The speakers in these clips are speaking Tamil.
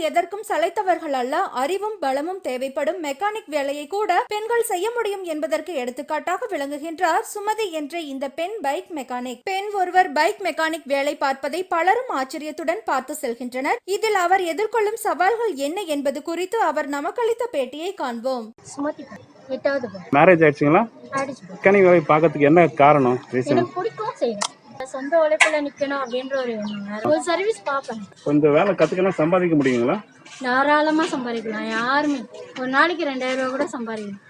எதற்கும் சளைத்தவர்கள் அல்ல அறிவும் பலமும் தேவைப்படும் மெக்கானிக் வேலையை கூட பெண்கள் செய்ய முடியும் என்பதற்கு எடுத்துக்காட்டாக விளங்குகின்றார் சுமதி என்ற இந்த பெண் பைக் மெக்கானிக் பெண் ஒருவர் பைக் மெக்கானிக் வேலை பார்ப்பதை பலரும் ஆச்சரியத்துடன் பார்த்து செல்கின்றனர். இதில் அவர் எதிர்கொள்ளும் சவால்கள் என்ன என்பது குறித்து அவர் நமக்களித்த பேட்டியை காண்போம். மேரேஜ் ஆயிடுச்சுங்களா? மெக்கானிக் வேலை பார்க்கறதுக்கு என்ன காரணம்? சொந்த உழைப்புல நிக்கணும் அப்படின்ற ஒரு எண்ணம். வேற. ஒரு சர்வீஸ் பார்ப்பேன். கொஞ்சம் வேலை கற்றுக்கலாம் சம்பாதிக்க முடியுங்களா? தாராளமா சம்பாதிக்கலாம். யாருமே. ஒரு நாளைக்கு ரெண்டாயிரம் ரூபாய் கூட சம்பாதிக்கலாம்.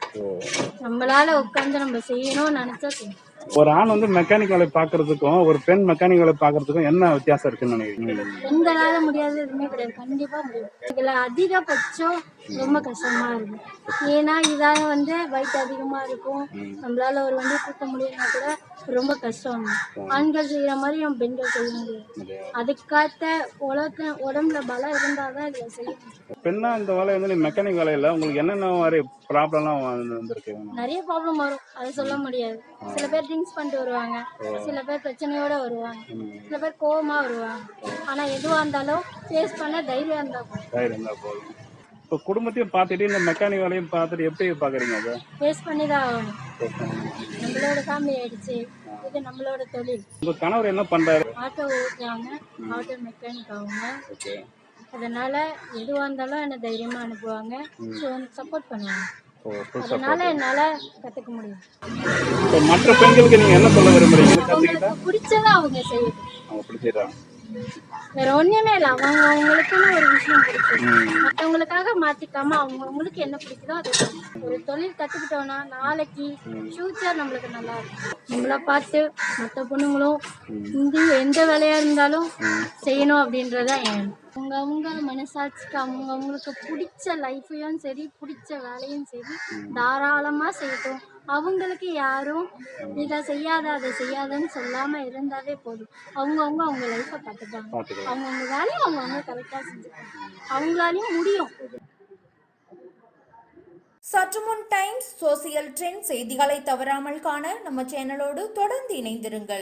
நம்மளால உட்காந்து நம்ம செய்யணும்னு நினைச்சா செய்யணும் ஒரு ஆண் வந்து மெக்கானிக் வேலை பார்க்கறதுக்கும் ஒரு பெண் மெக்கானிக் வேலை பார்க்கறதுக்கும் என்ன வித்தியாசம் இருக்குன்னு நினைக்கிறீங்க? பெண்களால முடியாது எதுவுமே கிடையாது. கண்டிப்பா முடியும். இதுல அதிகபட்சம் ரொம்ப கஷ்டமா இருக்கும் ஏன்னா இதால வந்து வயிற்று அதிகமா இருக்கும். நம்மளால ஒரு வண்டி தூக்க முடியும்னா கூட ரொம்ப கஷ்டம். தான். ஆண்கள் செய்யற மாதிரி நம்ம பெண்கள் செய்ய முடியாது. அதுக்காத்த உலக உடம்புல பலம் இருந்தாதான் இதை செய்ய முடியும். பெண்ணா இந்த வேலை வந்து மெக்கானிக் வேலையில உங்களுக்கு என்னென்ன மாதிரி ப்ராப்ளம்லாம் வந்திருக்கு? நிறைய ப்ராப்ளம் வரும். அதை சொல்ல முடியாது. சில பேர் ட்ரிங்க்ஸ் பண்ணிட்டு வருவாங்க. சில பேர் பிரச்சனையோட வருவாங்க. சில பேர் கோவமா வருவாங்க. ஆனா எதுவா இருந்தாலும் ஃபேஸ் பண்ண தைரியம் இருந்தா போதும். டைர் இருந்தால் போதும். இப்போ குடும்பத்தையும் பார்த்துட்டு இந்த மெக்கானிக் வேலையும் பார்த்துட்டு எப்படி பார்க்குறீங்க அதை? ஃபேஸ் பண்ணி தான் ஆகணும். நம்மளோட ஃபேமிலி ஆயிடுச்சு. இது நம்மளோட தொழில். உங்கள் கணவர் என்ன பண்ணுறாரு ஆட்டோ ஓட்டுறாங்க ஆட்டோ மெக்கானிக் ஓகே. அதனால எதுவாக இருந்தாலும் என்னை தைரியமாக அனுப்புவாங்க. ஸோ சப்போர்ட் பண்ணுவாங்க. அதனால என்னால் கற்றுக்க முடியும். மற்ற பெண்களுக்கு நீங்கள் என்ன சொல்ல விரும்புறீங்க? பிடிச்சதை அவங்க செய்யணும் அவங்க பிடிச்சிடுறாங்க. வேற ஒண்ணுமே இல்லை. அவங்க அவங்களுக்குன்னு ஒரு விஷயம் பிடிக்கும். மற்றவங்களுக்காக மாத்திக்காம அவங்க அவங்களுக்கு என்ன பிடிக்குதோ அதை. ஒரு தொழில் கத்துக்கிட்டோம்னா நாளைக்கு ஃபியூச்சர் நம்மளுக்கு நல்லா இருக்கும். நம்மள பார்த்து மற்ற பொண்ணுங்களும் இந்த எந்த வேலையா இருந்தாலும் செய்யணும் அப்படின்றதான் என் எண்ணம். அவங்க அவங்க மனசாட்சிக்கு அவங்க அவங்களுக்கு பிடிச்ச லைஃபையும் சரி பிடிச்ச வேலையும் சரி தாராளமா செய்யட்டும். அவங்களுக்கு யாரும் இதை செய்யாத அதை செய்யாதன்னு சொல்லாம இருந்தாவே போதும். அவங்கவுங்க அவங்க லைஃப்பை பார்த்துப்பாங்க. அவங்கவுங்க வேலையை அவங்கவுங்க கரெக்டாக செஞ்சுப்பாங்க. அவங்களாலையும் முடியும். சற்று முன் டைம்ஸ் சோசியல் ட்ரெண்ட் செய்திகளை தவறாமல் காண நம்ம சேனலோடு தொடர்ந்து இணைந்திருங்கள்.